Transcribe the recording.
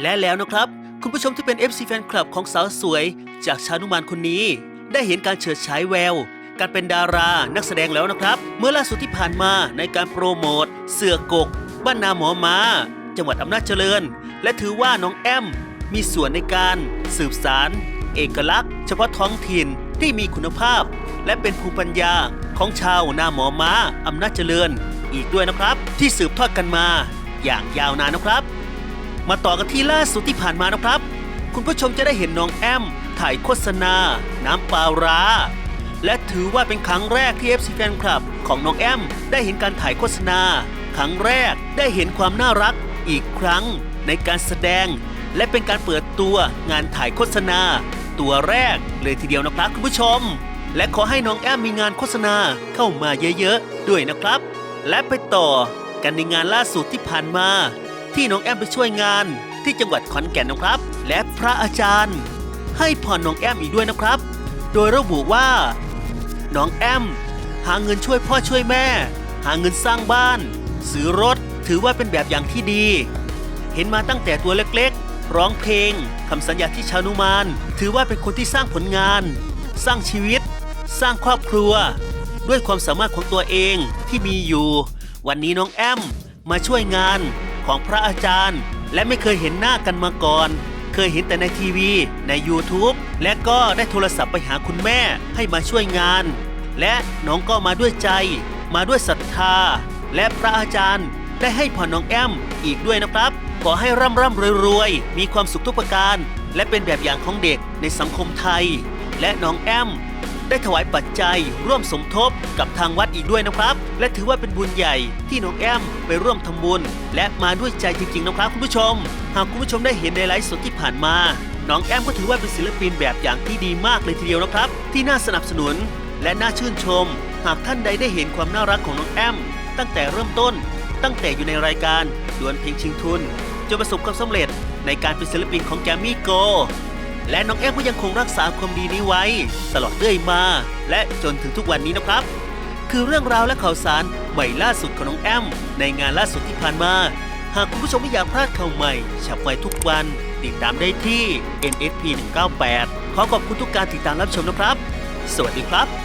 และแล้วนะครับ คุณผู้ชมที่เป็น FC แฟนคลับของสาวสวย จากชานุมานคนนี้ ได้เห็นการเฉิดฉายแววการเป็นดารานักแสดงแล้วนะครับ เมื่อล่าสุดที่ผ่านมาในการโปรโมท เสือกก บ้านนาหมอมา จังหวัดอำนาจเจริญ และถือว่าน้องแอม มีส่วนในการสืบสารเอกลักษณ์ เฉพาะท้องถิ่นที่มีคุณภาพ และเป็นภูมิปัญญาของชาวนาหมอมาอำนาจเจริญ อีกด้วยนะครับ ที่สืบทอดกันมา อย่างยาวนานนะครับ มาต่อกันที่ล่าสุดที่ผ่านมานะครับ คุณผู้ชมจะได้เห็นน้องแอม ถ่ายโฆษณา น้ำปลาร้า และถือว่าเป็นครั้งแรกที่ FC แฟนคลับ ของน้องแอม ได้เห็นการถ่ายโฆษณา ครั้งแรกได้เห็นความน่ารักอีกครั้งในการแสดง และเป็นการเปิดตัวงานถ่ายโฆษณา ตัวแรกเลยทีเดียวนะครับคุณผู้ชม และขอให้น้องแอมมีงานโฆษณาเข้ามาเยอะๆด้วยนะครับ และไปต่อกันในงานล่าสุดที่ผ่านมา ที่น้องแอมไปช่วยงาน ที่จังหวัดขอนแก่นนะครับ และพระอาจารย์ ให้พรน้องแอมอีกด้วยนะครับ โดยระบุว่า น้องแอม หาเงินช่วยพ่อช่วยแม่ หาเงินสร้างบ้าน ซื้อรถถือว่าเป็นแบบอย่างที่ดี เห็นมาตั้งแต่ตัวเล็กๆ ร้องเพลงคำสัญญาที่ชานุมาน ถือว่าเป็นคนที่สร้างผลงาน สร้างชีวิต สร้างครอบครัว ด้วยความสามารถของตัวเองที่มีอยู่ วันนี้น้องแอมมาช่วยงาน ของพระอาจารย์ และไม่เคยเห็นหน้ากันมาก่อน เคยเห็นแต่ในทีวีใน YouTube และก็ได้โทรศัพท์ไปหาคุณแม่ให้มาช่วยงาน และน้องก็มาด้วยใจ มาด้วยศรัทธา และพระอาจารย์ได้ให้พรน้องแอมอีกด้วยนะครับ ขอให้ร่ำร่ำรวยรวยๆมีความสุขทุกประการ และเป็นแบบอย่างของเด็กในสังคมไทย และน้องแอม ได้ถวายปัจจัย ร่วมสมทบกับทางวัดอีกด้วยนะครับ และถือว่าเป็นบุญใหญ่ที่น้องแอมไปร่วมทำบุญ และมาด้วยใจจริงๆนะครับคุณผู้ชม หากคุณผู้ชมได้เห็นในไลฟ์สดที่ผ่านมา น้องแอมก็ถือว่าเป็นศิลปินแบบอย่างที่ดีมากเลยทีเดียวนะครับ ที่น่าสนับสนุน และน่าชื่นชม หากท่านใดได้เห็นความน่ารักของน้องแอม ตั้งแต่เริ่มต้น ตั้งแต่อยู่ในรายการดวลเพลงชิงทุนจนประสบความสำเร็จในการเป็นศิลปินของแกมมี่โก และน้องแอมก็ยังคงรักษาความดีนี้ไว้ ตลอดเรื่อยมา และจนถึงทุกวันนี้นะครับ คือเรื่องราวและข่าวสารใหม่ล่าสุดของน้องแอม ในงานล่าสุดที่ผ่านมา หากคุณผู้ชมไม่อยากพลาดข่าวใหม่ฉับไวทุกวันติดตามได้ที่ NSP 198ขอขอบคุณทุกการติดตามรับชมนะครับ สวัสดีครับ